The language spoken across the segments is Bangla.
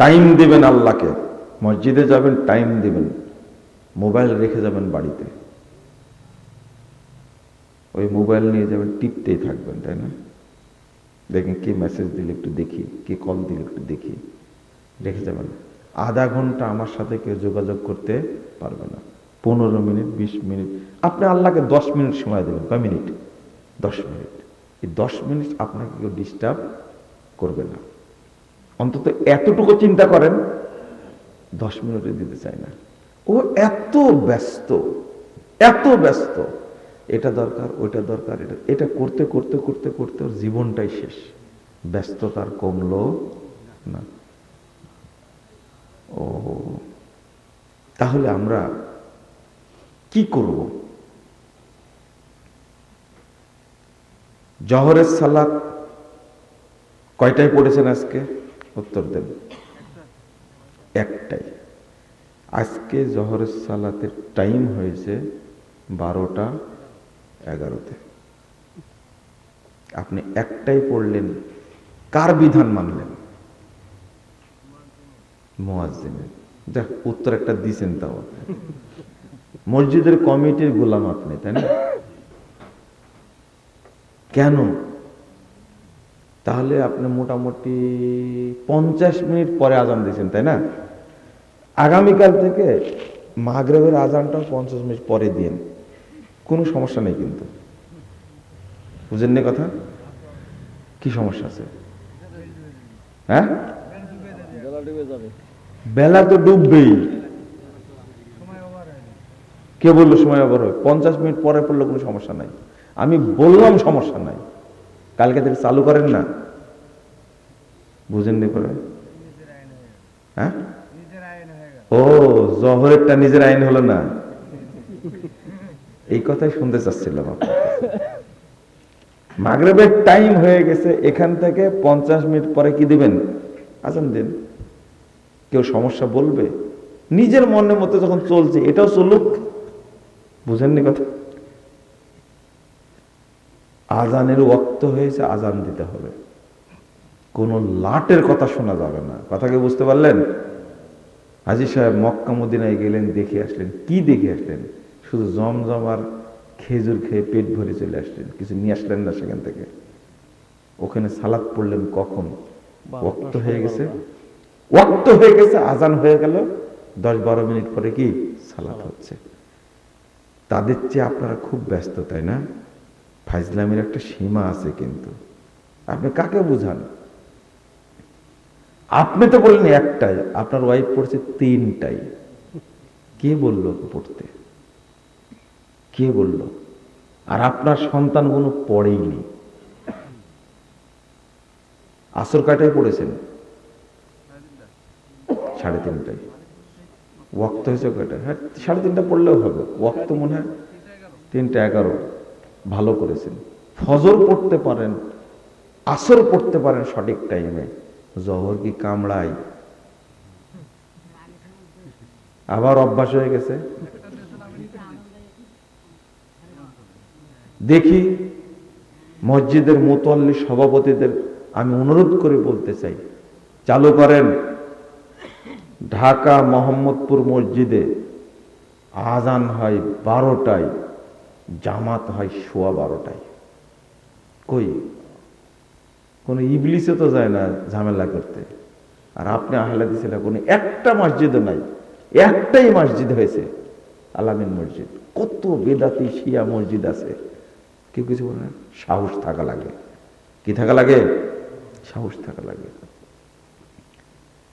টাইম দেবেন আল্লাহকে। মসজিদে যাবেন টাইম দেবেন। মোবাইল রেখে যাবেন বাড়িতে। ওই মোবাইল নিয়ে যাবেন, টিপতেই থাকবেন, তাই না? দেখেন কি মেসেজ দিলে একটু দেখি, কি কল দিলে একটু দেখি। রেখে যাবেন। আধা ঘণ্টা আমার সাথে কেউ যোগাযোগ করতে পারবে না। পনেরো মিনিট, বিশ মিনিট। আপনি আল্লাহকে দশ মিনিট সময় দেবেন। কয় মিনিট? দশ মিনিট। এই দশ মিনিট আপনাকে কেউ ডিস্টার্ব করবে না। অন্তত এতটুকু চিন্তা করেন, দশ মিনিটে দিতে চাই না। ও এত ব্যস্ত এত ব্যস্ত। এটা দরকার, ওইটা দরকার, এটা এটা করতে করতে করতে করতে ওর জীবনটাই শেষ। ব্যস্ততার কমলো না। ও, তাহলে আমরা কি করব? জহরের সালাদ কয়টায় পড়েছেন আজকে? উত্তর দেন একটাই। আজকে জহরের সালাতের টাইম হয়েছে বারোটা এগারোতে। আপনি একটাই পড়লেন, কার বিধান মানলেন? মোয়াজ্জিনের। যাক, উত্তর একটা দিছেন তাও মসজিদের কমিটির গোলাম আপনি, তাই না? কেন? তাহলে আপনি মোটামুটি পঞ্চাশ মিনিট পরে আজান দিয়েছেন, তাই না? আগামীকাল থেকে মাগরেবের আজানটাও পঞ্চাশ মিনিট পরে দিন কোনো সমস্যা নেই কিন্তু। বুঝেন নি কথা? কি সমস্যা আছে? হ্যাঁ? বেলা তো ডুববেই। কে বলল সময় হয়? পঞ্চাশ মিনিট পরে পড়লে কোনো সমস্যা নাই। আমি বললাম সমস্যা নাই। কালকে থেকে চালু করেন না? বুঝেননি করে হ্যাঁ? ও, জহরেরটা নিজের আইন হলো না। এই কথাই শুনতে চাচ্ছিলাম আপনার মাগরেবের টাইম হয়ে গেছে, এখান থেকে পঞ্চাশ মিনিট পরে কি দিবেন? আজান দিন। কেউ সমস্যা বলবে? নিজের মনের মতো যখন চলছে, এটাও চলুক। বুঝেননি কথা? আজানের ওক্ত হয়েছে আজান দিতে হবে। কোন লাটের কথা শোনা যাবে না। কথাকে বুঝতে পারলেন? হাজি সাহেব মক্কা মদিনায় গেলেন দেখে আসলেন। কি দেখে আসলেন? শুধু জমজম আর খেজুর খেয়ে পেট ভরে চলে আসলেন। কিছু নিয়ে আসলেন না সেখান থেকে। ওখানে সালাদ পড়লেন কখন? ওক্ত হয়ে গেছে। ওক্ত হয়ে গেছে আজান হয়ে গেল। দশ বারো মিনিট পরে কি? সালাদ হচ্ছে। তাদের চেয়ে আপনারা খুব ব্যস্ত তাই না? ফাইজলামের একটা সীমা আছে কিন্তু। আপনি কাকে বুঝান? আপনি তো বললেন একটাই, আপনার ওয়াইফ পড়ছে তিনটাই। কে বলল পড়তে? কে বলল? আর আপনার সন্তানগুলো পড়েইনি। আসর কাটায় পড়েছেন? সাড়ে তিনটায়। ওয়াক্ত হয়েছে কয়টায়? হ্যাঁ সাড়ে তিনটা পড়লেও হবে। ওয়াক্ত মনে হয় তিনটা এগারো। ভালো করেছেন। ফজর পড়তে পারেন, আসর পড়তে পারেন সঠিক টাইমে জহর কি কামড়াই আবার অভ্যাস হয়ে গেছে? দেখি, মসজিদের মোতল্লি সভাপতিদের আমি অনুরোধ করে বলতে চাই। চালু করেন। ঢাকা মোহাম্মদপুর মসজিদে আজান হয় বারোটায়। জামাত হয় সোয়া বারোটায়। কই? কোনো ইবলিসে তো যায় না ঝামেলা করতে। আর আপনি আহলা দিছিল কোনো একটা মসজিদও নাই। একটাই মসজিদ হয়েছে, আলামিন মসজিদ। কত বেদাতি শিয়া মসজিদ আছে। কেউ কিছু বলে না, সাহস থাকা লাগে। কি থাকা লাগে? সাহস থাকা লাগে।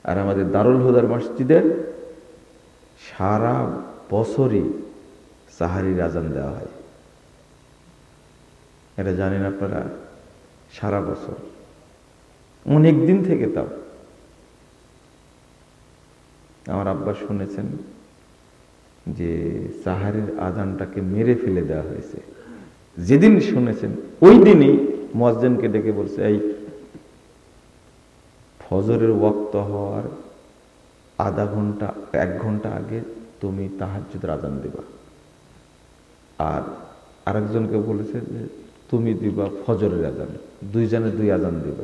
আর আমাদের দারুল হুদার মসজিদের সারা বছরই সাহারির আজান দেওয়া হয়। এটা জানেন আপনারা, সারা বছর। অনেক দিন থেকে তাও। আমার আব্বা শুনেছেন যে সাহারের আজানটাকে মেরে ফেলে দেওয়া হয়েছে। যেদিন শুনেছেন, ওই দিনই মসজিদকে ডেকে বলছে, এই ফজরের ওয়াক্ত হওয়ার আধা ঘণ্টা, এক ঘণ্টা আগে তুমি তাহাজ্জুদের আজান দিবা। আর আরেকজনকে বলেছে যে তুমি দিবা ফজরের আজান। দুইজনে দুই আজান দিবা।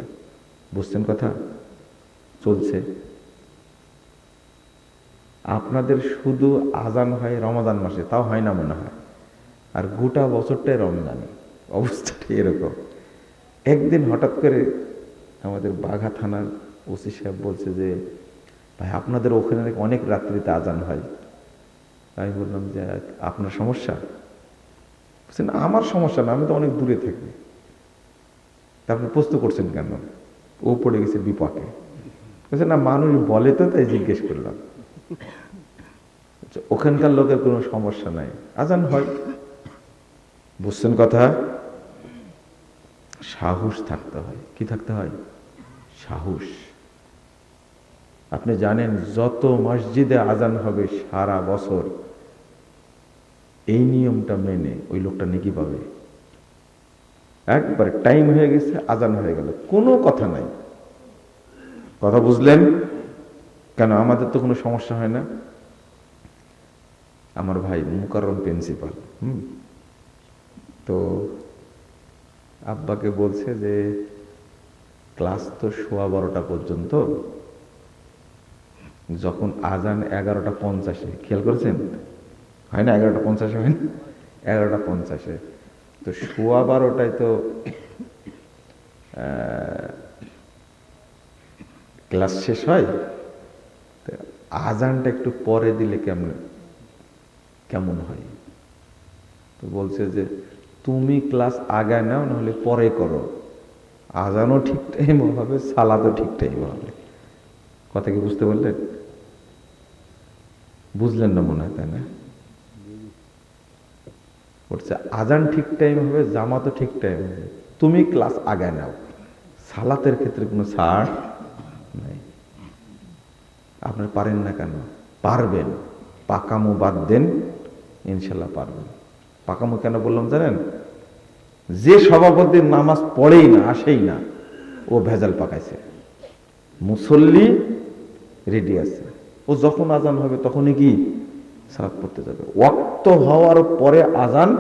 বুঝছেন কথা? চলছে। আপনাদের শুধু আজান হয় রমাদান মাসে, তাও হয় না মনে হয়। আর গোটা বছরটাই রমজানি। অবস্থাটা এরকম। একদিন হঠাৎ করে আমাদের বাঘা থানার ওসি সাহেব বলছে যে, ভাই, আপনাদের ওখানে অনেক রাত্রিতে আজান হয়। আমি বললাম যে, আপনার সমস্যা? বলছেন আমার সমস্যা না আমি তো অনেক দূরে থাকি। তা আপনি প্রশ্ন করছেন কেন? ও পড়ে গেছে বিপাকে। বলছে না মানুষ বলে তো তাই জিজ্ঞেস করলাম। আচ্ছা, ওখানকার লোকের কোনো সমস্যা নাই। আজান হয়। বুঝছেন কথা? সাহস থাকতে হয়। কি থাকতে হয়? সাহস। আপনি জানেন যত মসজিদে আজান হবে সারা বছর এই নিয়মটা মেনে ওই লোকটা নাকি পাবে। একবার টাইম হয়ে গেছে, আজান হয়ে গেল। কোনো কথা নাই। কথা বুঝলেন? কেন, আমাদের তো কোনো সমস্যা হয় না? আমার ভাই মুকাররম প্রিন্সিপাল হুম? তো আব্বাকে বলছে যে, ক্লাস তো সোয়া বারোটা পর্যন্ত। যখন আজান এগারোটা পঞ্চাশে, খেয়াল করেছেন? হয় না, এগারোটা পঞ্চাশে হয় না? এগারোটা পঞ্চাশে। তো সোয়া বারোটায় তো ক্লাস শেষ হয় আজানটা একটু পরে দিলে কেমন কেমন হয়? তো বলছে যে, তুমি ক্লাস আগায় নাও, নাহলে পরে করো। আজানও ঠিক টাইম হবে, সালাদও ঠিক টাইম হবে। কথা কি বুঝতে পারলেন? বুঝলেন না মনে হয় তাই না? বলছে আজান ঠিক টাইম হবে, জামাতও ঠিক টাইম হবে। তুমি ক্লাস আগায় নাও। সালাতের ক্ষেত্রে কোনো ছাড় নাই। আপনার পারেন না কেন? পারবেন। পাকামো বাদ দেন ইনশাল্লাহ পারবেন। পাকামো কেন বললাম জানেন? যে সভাপতি নামাজ পড়েই না, আসেই না, ও ভেজাল পাকাইছে। মুসল্লি রেডি আছে। ও যখন আজান হবে তখনই কি? সালাত পড়তে যাবে। ওয়াক্ত হওয়ার পরে আজান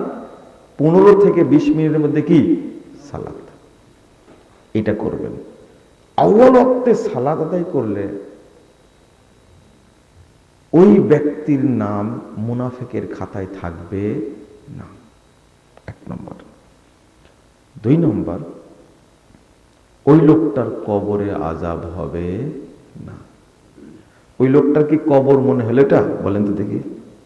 পনেরো থেকে বিশ মিনিটের মধ্যে কি? সালাত। এটা করবেন। আউ্বাল ওয়াক্তে সালাত আদায় করলে ওই ব্যক্তির নাম মুনাফেকের খাতায় থাকবে না। এক নম্বর। দুই নম্বর, ওই লোকটার কবরে আজাব হবে না। ওই লোকটার কি কবর মনে হলো এটা? বলেন তো দেখি।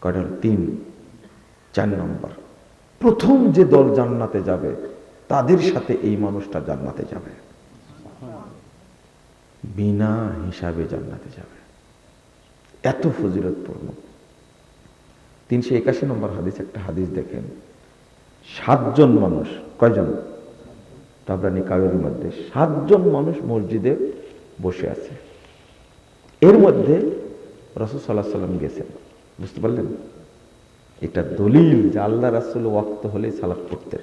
কয়টা? তিন, চার নম্বর, প্রথম যে দল জান্নাতে যাবে, তাদের সাথে এই মানুষটা জান্নাতে যাবে। বিনা হিসাবে জান্নাতে যাবে। এত ফজিলতপূর্ণ। তিনশো একাশি নম্বর হাদিস, একটা হাদিস দেখেন। সাতজন মানুষ, কয়জন? তাবরানি কাবের মধ্যে। সাতজন মানুষ মসজিদে বসে আছে। এর মধ্যে রসুল সাল্লাহ সাল্লাম গেছেন। বুঝতে পারলেন? এটা দলিল যে আল্লাহ রাসুল ওয়াক্ত হলেই সালাত করতেন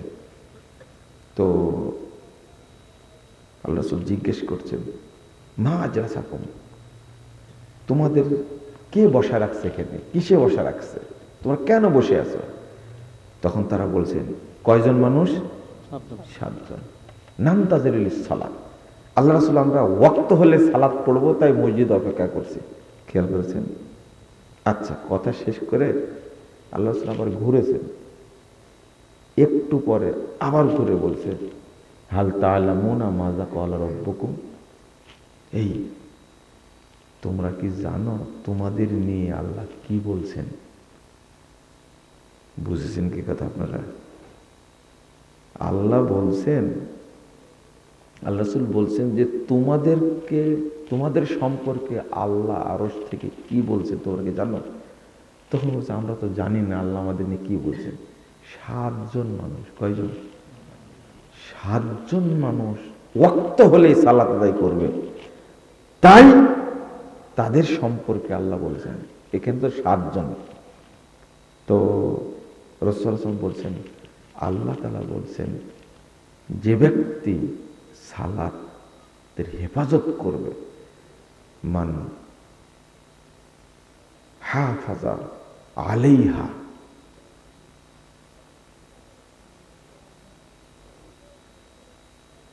তো আল্লাহ রসুল জিজ্ঞেস করছেন মা আজরাসা কম তোমাদের কে বসা রাখছে এখানে? কিসে বসা রাখছে? তোমরা কেন বসে আছো? তখন তারা বলছেন কয়জন মানুষ? সাতজন। নাম তাদের সালাত। আল্লাহ রাসুল আমরা ওয়াক্ত হলে সালাত পড়ব তাই মসজিদ অপেক্ষা করছি। খেয়াল করেছেন? আচ্ছা কথা শেষ করে আল্লাহ আবার ঘুরেছেন। একটু পরে আবার ঘুরে বলছে, হাল তালামুনা মাজা কলা রব্বকুম? এই, তোমরা কি জানো তোমাদের নিয়ে আল্লাহ কি বলছেন? বুঝেছেন কি কথা আপনারা? আল্লাহ বলছেন আল্লাহ বলছেন যে তোমাদেরকে তোমাদের সম্পর্কে আল্লাহ আরস থেকে কি বলছে তোমাকে জানো? তখন বলছে, আমরা তো জানি না আল্লাহ আমাদের নিয়ে কি বলছে সাতজন মানুষ, কয়জন? সাতজন মানুষ ওয়াক্ত হলেই সালাত আদায় করবে। তাই তাদের সম্পর্কে আল্লাহ বলছেন, এখানে তো সাতজন। তো রসুলাম বলছেন, আল্লাহ তালা বলছেন, যে ব্যক্তি সালাতের হেফাজত করবে মান হাফাজা আলাইহা।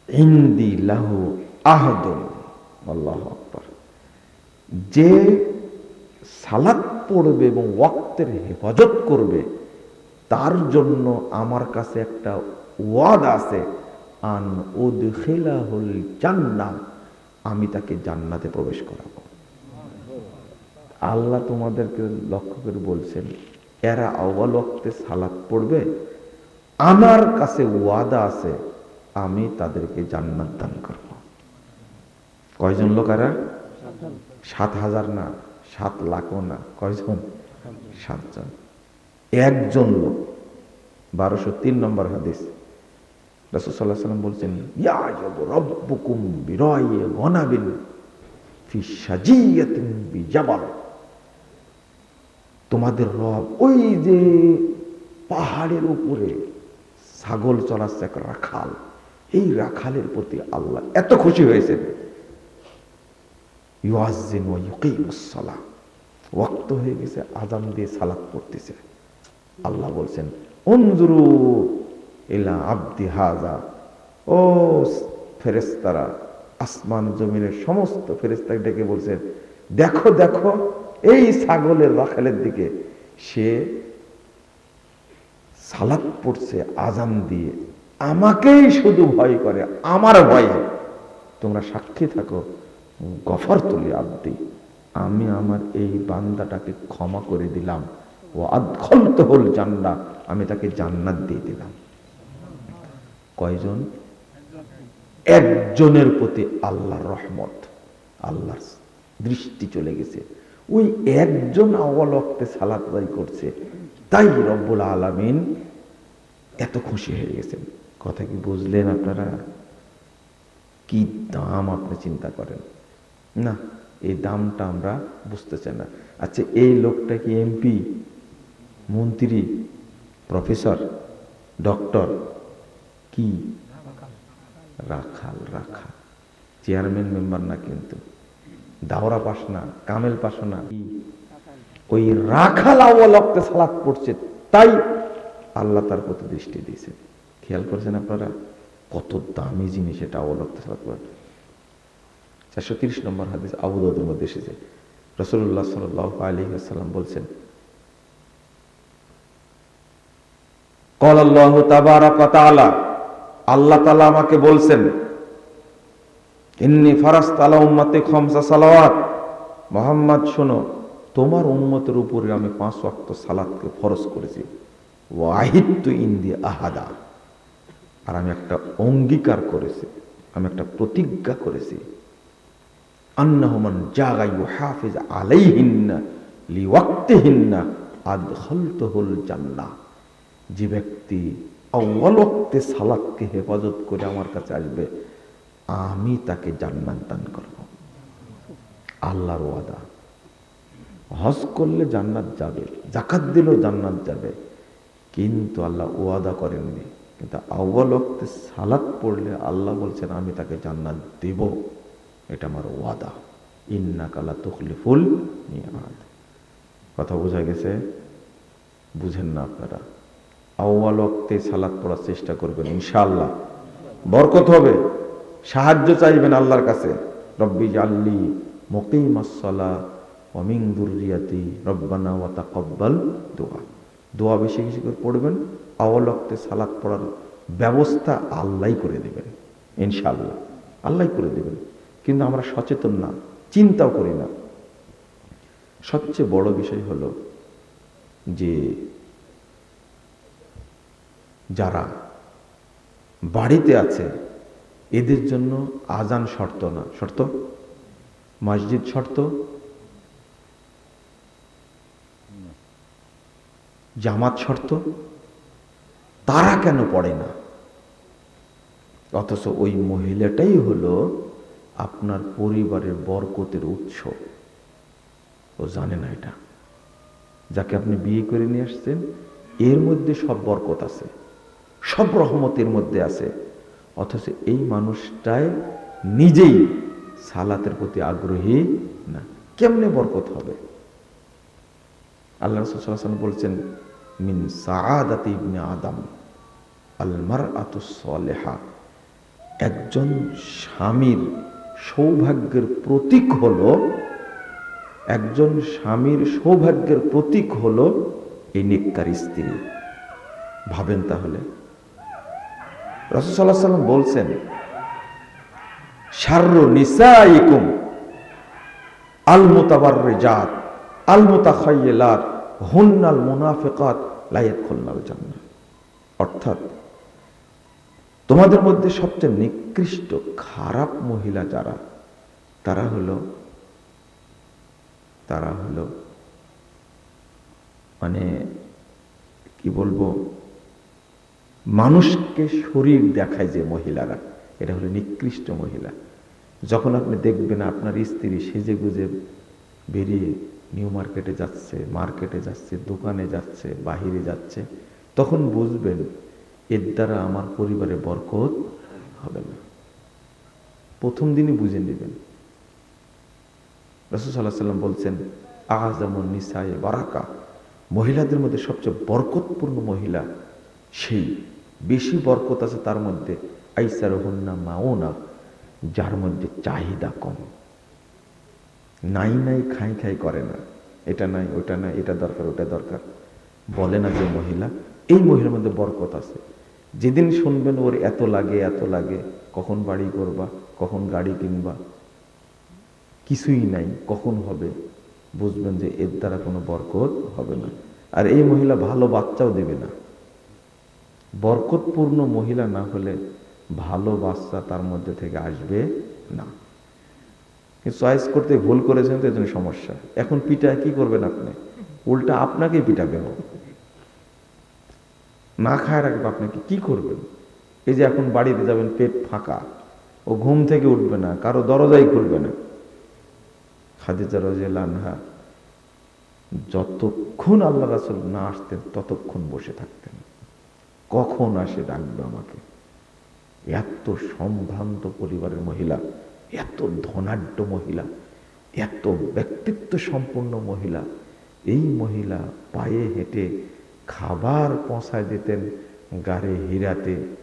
ইন্দি লাহু আহদুন, আল্লাহ আকবার। যে সালাত পড়বে এবং ওয়াক্তের হেফাজত করবে, তার জন্য আমার কাছে একটা ওয়াদ আছে, আন উদখিলাহুল জান্নাহ। আমি তাকে জান্নাতে প্রবেশ করাবো। আল্লাহ তোমাদেরকে লক্ষ্য করে বলছেন, এরা ওয়াক্তে সালাত পড়বে, আমার কাছে ওয়াদা আছে, আমি তাদেরকে জান্নাত দান করব। কয়জন লোক এরা? সাত হাজার না, সাত লাখও না, কয়জন? সাতজন। একজন লোক। বারোশো তিন নম্বর হাদিস। রাসুসাল্লাহ সাল্লাম বলছেন গনাবিন ফি সাজিয়াতিন বিজাবাল। তোমাদের রব ওই যে পাহাড়ের উপরে ছাগল চলাচ্ছে এক রাখাল, এই রাখালের প্রতি আল্লাহ এত খুশি হয়েছেন। ইউআজিন ওয়া ইউকিমুস-সালাহ ওয়াক্ত হয়ে গেছে, আজান দিয়ে সালাত পড়তেছে। আল্লাহ বলছেন, উনজুরু ইলা আব্দি হাজা। ও ফেরেস্তারা আসমান জমিনের সমস্ত ফেরেস্তাকে ডেকে বলছেন দেখো দেখো, এই ছাগলের রাখালের দিকে সে সালাত পড়ছে আজান দিয়ে। আমাকেই শুধু ভয় করে, আমার ভয়ে। তোমরা সাক্ষী থাকো, গফর তুলি আব্দি। আমি আমার এই বান্দাটাকে ক্ষমা করে দিলাম। ও আদখলত হল জান্না আমি তাকে জান্নাত দিয়ে দিলাম। কয়জন? একজনের প্রতি আল্লাহর রহমত, আল্লাহর দৃষ্টি চলে গেছে। ওই একজন অবলক্তে সালাত আদায় করছে, তাই রব্বুল আলমিন এত খুশি হয়ে গেছেন। কথা কি বুঝলেন আপনারা? কি দাম আপনি চিন্তা করেন? না, এই দামটা আমরা বুঝতে চাই না। আচ্ছা এই লোকটা কি এমপি, মন্ত্রী, প্রফেসর, ডক্টর? কি? রাখাল রাখাল। চেয়ারম্যান মেম্বার না কিন্তু। দাওরা পাস না, কামেল পাস না। ওই রাখাল আওয়ালকতে সালাত পড়ছে, তাই আল্লাহ তার প্রতি দৃষ্টি দিয়েছে। খেয়াল করেছেন আপনারা? কত দামি জিনিস এটা আওয়ালকতে সালাত পড়ে। চারশো তিরিশ নম্বর হাদিস আবুদের মধ্যে এসেছে। রসুল্লাহ সাল আলী আসসালাম বলছেন, কল আল্লাহ তাবারা আল্লাহ তালা আমাকে বলছেন, ইন্নি ফারাস তালা উম্মাতে খমসা সালাওয়াত। মোহাম্মদ, শোনো, তোমার উম্মতের উপরে আমি পাঁচ ওয়াক্ত সালাদকে ফরজ করেছি। ওয়াহিদ ইন্দি আহাদা। আর আমি একটা অঙ্গীকার করেছি, আমি একটা প্রতিজ্ঞা করেছি। আন্নাহমান জাগাই হাফিজ আলাইহিন্না লিওয়াক্তিহিন্না আদখলতহুল জান্নাহ। যে ব্যক্তি অবলক্তে সালাদকে হেফাজত করে আমার কাছে আসবে, আমি তাকে জান্নাত দান করব। আল্লাহর ওয়াদা। হজ করলে জান্নাত যাবে, জাকাত দিলেও জান্নাত যাবে, কিন্তু আল্লাহ ওয়াদা করেননি। কিন্তু অবলক্তে সালাদ পড়লে আল্লাহ বলছেন, আমি তাকে জান্নাত দেব। এটা আমার ওয়াদা। ইন্না কালা তখলিফুল নিয়াদ কথা বোঝা গেছে? বুঝেন না আপনারা। আউ্বাল ওক্তে সালাদ পড়ার চেষ্টা করবেন, ইনশাআল্লাহ। বরকত হবে, সাহায্য চাইবেন আল্লাহর কাছে। রব্বি জাল্লি মকিম আসলা অমিং দুরিয়াতি রব্বানা ওয়া তাকাব্বাল দোয়া। দোয়া বেশি বেশি করে পড়বেন আউ্বাল ওক্তে সালাদ পড়ার ব্যবস্থা আল্লাহ করে দেবেন, ইনশাআল্লাহ। আল্লাহ করে দেবেন। কিন্তু আমরা সচেতন না, চিন্তাও করি না। সবচেয়ে বড় বিষয় হলো যে যারা বাড়িতে আছে, এদের জন্য আজান শর্ত না। শর্ত? মসজিদ শর্ত? জামাত শর্ত? তারা কেন পড়ে না? অথচ ওই মহিলাটাই হলো আপনার পরিবারের বরকতের উৎস। ও জানে না এটা। যাকে আপনি বিয়ে করে নিয়ে আসছেন, এর মধ্যে সব বরকত আছে। সব রহমতের মধ্যে আছে। অথচ এই মানুষটাই নিজেই সালাতের প্রতি আগ্রহী না। কেমনে বরকত হবে? আল্লাহ রসুল বলছেন, মিন সাআদাতি ইবনে আদম আলমার আতুসলেহা একজন স্বামীর সৌভাগ্যের প্রতীক হলো, একজন স্বামীর সৌভাগ্যের প্রতীক হলো এই নিকার স্ত্রী। ভাবেন তাহলে। রসুল্লাহ সাল্লাম বলছেন সার্র নিসাইকুম আল মুতাবার রেজাত আল মুতাখাইয়েলাত হুন্নাল মুনাফিকাত লাইয়াত খুলনাল জান্নাহ। অর্থাৎ, তোমাদের মধ্যে সবচেয়ে নিকৃষ্ট, খারাপ মহিলা যারা, তারা হলো তারা হলো মানে কি বলব মানুষকে শরীর দেখায় যে মহিলারা, এটা হলো নিকৃষ্ট মহিলা। যখন আপনি দেখবেন আপনার স্ত্রী সেজে গুজে বেরিয়ে নিউ মার্কেটে যাচ্ছে মার্কেটে যাচ্ছে, দোকানে যাচ্ছে, বাহিরে যাচ্ছে, তখন বুঝবেন এর দ্বারা আমার পরিবারে বরকত হবে না। প্রথম দিনই বুঝে নেবেন। রসুসাল্লাহ সাল্লাম বলছেন আহাজামন নিসায়ে বারাকা। মহিলাদের মধ্যে সবচেয়ে বরকতপূর্ণ মহিলা সেই বেশি বরকত আছে তার মধ্যে। আইসার হন্না মাওনা যার মধ্যে চাহিদা কম। নাই নাই খাই খাই করে না। এটা নাই, ওটা নাই, এটা দরকার, ওটা দরকার। বলে না যে মহিলা, এই মহিলার মধ্যে বরকত আছে। যেদিন শুনবেন ওর এত লাগে এত লাগে, কখন বাড়ি করবা, কখন গাড়ি কিনবা, কিছুই নাই, কখন হবে? বুঝবেন যে এর দ্বারা কোনো বরকত হবে না। আর এই মহিলা ভালো বাচ্চাও দেবে না। বরকতপূর্ণ মহিলা না হলে ভালো বাচ্চা তার মধ্যে থেকে আসবে না। চয়েস করতে ভুল করেছেন তো এজন্য সমস্যা। এখন পিটায় কি করবেন আপনি? উল্টা আপনাকে পিটাবে না খায় রাখবে আপনাকে কি করবেন? এই যে এখন বাড়িতে যাবেন, পেট ফাঁকা। ও ঘুম থেকে উঠবে না, কারও দরজাই খুলবে না। খাদিজা আনহা যতক্ষণ আল্লাহ রাসুল না আসতেন, ততক্ষণ বসে থাকতেন। কখন আসে ডাকবে আমাকে? এত সম্ভ্রান্ত পরিবারের মহিলা, এত ধনাঢ্য মহিলা, এত ব্যক্তিত্ব সম্পন্ন মহিলা, এই মহিলা পায়ে হেঁটে খাবার পৌঁছায় দিতেন গাড়ে হীরাতে।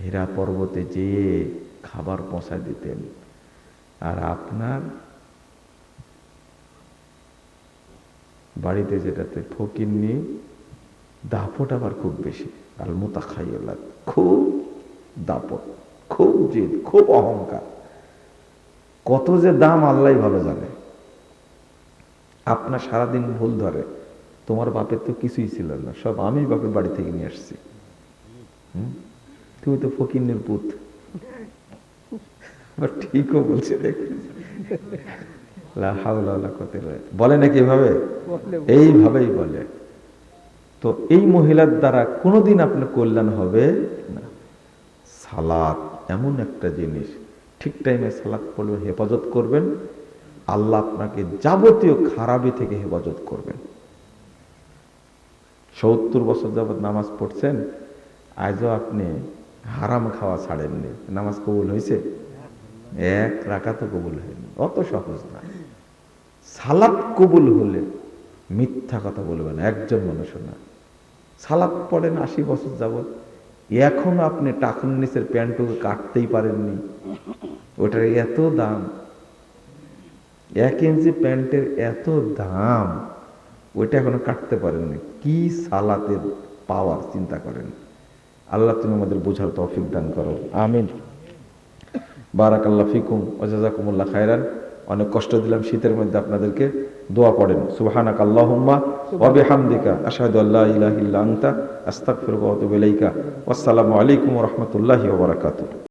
হীরা পর্বতে যেয়ে খাবার পৌঁছায় দিতেন। আর আপনার বাড়িতে যেটাতে ফকির নিয়ে দাপট আবার খুব বেশি। আলমোতা খাইয়েলা খুব দাপট খুব জেদ খুব অহংকার। কত যে দাম আল্লাহ ভালো জানে। আপনার সারাদিন ভুল ধরে তোমার বাপের তো কিছুই ছিল না সব আমি বাপের বাড়ি থেকে নিয়ে আসছি। হুম? তুমি তো ফকিনের পুত। ঠিকও বলছে দেখুন। বলে নাকি এভাবে? এইভাবেই বলে। তো এই মহিলার দ্বারা কোনোদিন আপনার কল্যাণ হবে না। সালাত এমন একটা জিনিস। ঠিক টাইমে সালাদ পড়বেন, হেফাজত করবেন। আল্লাহ আপনাকে যাবতীয় খারাপি থেকে হেফাজত করবেন। সত্তর বছর যাবৎ নামাজ পড়ছেন, আজও আপনি হারাম খাওয়া ছাড়েননি। নামাজ কবুল হয়েছে? এক রাখা তো কবুল হয়নি। অত সহজ না। সালাদ কবুল হলে মিথ্যা কথা বলবেন একজন মানুষও না। সালাত পড়েন আশি বছর যাবৎ। এখন আপনি টাকুন নিচের প্যান্টটুকু কাটতেই পারেননি। ওটার এত দাম। এক ইঞ্চি প্যান্টের এত দাম। ওইটা এখনও কাটতে পারেননি। কি সালাতের পাওয়ার, চিন্তা করেন। আল্লাহ তুমি আমাদের বোঝার তৌফিক দান করো। আমিন। বারাকাল্লাহ ফিকুম ওজাজাকুমুল্লাহ খায়রান। অনেক কষ্ট দিলাম শীতের মধ্যে আপনাদেরকে। দোয়া পড়েন। সুবহানাক আল্লাহুম্মা ওয়া বিহামদিকা আশহাদু আল্লা ইলাহা ইল্লা আস্তাগফিরুকা ওয়া আতুবু ইলাইকা। ওয়াসসালামু আলাইকুম ওয়া রাহমাতুল্লাহি ওয়া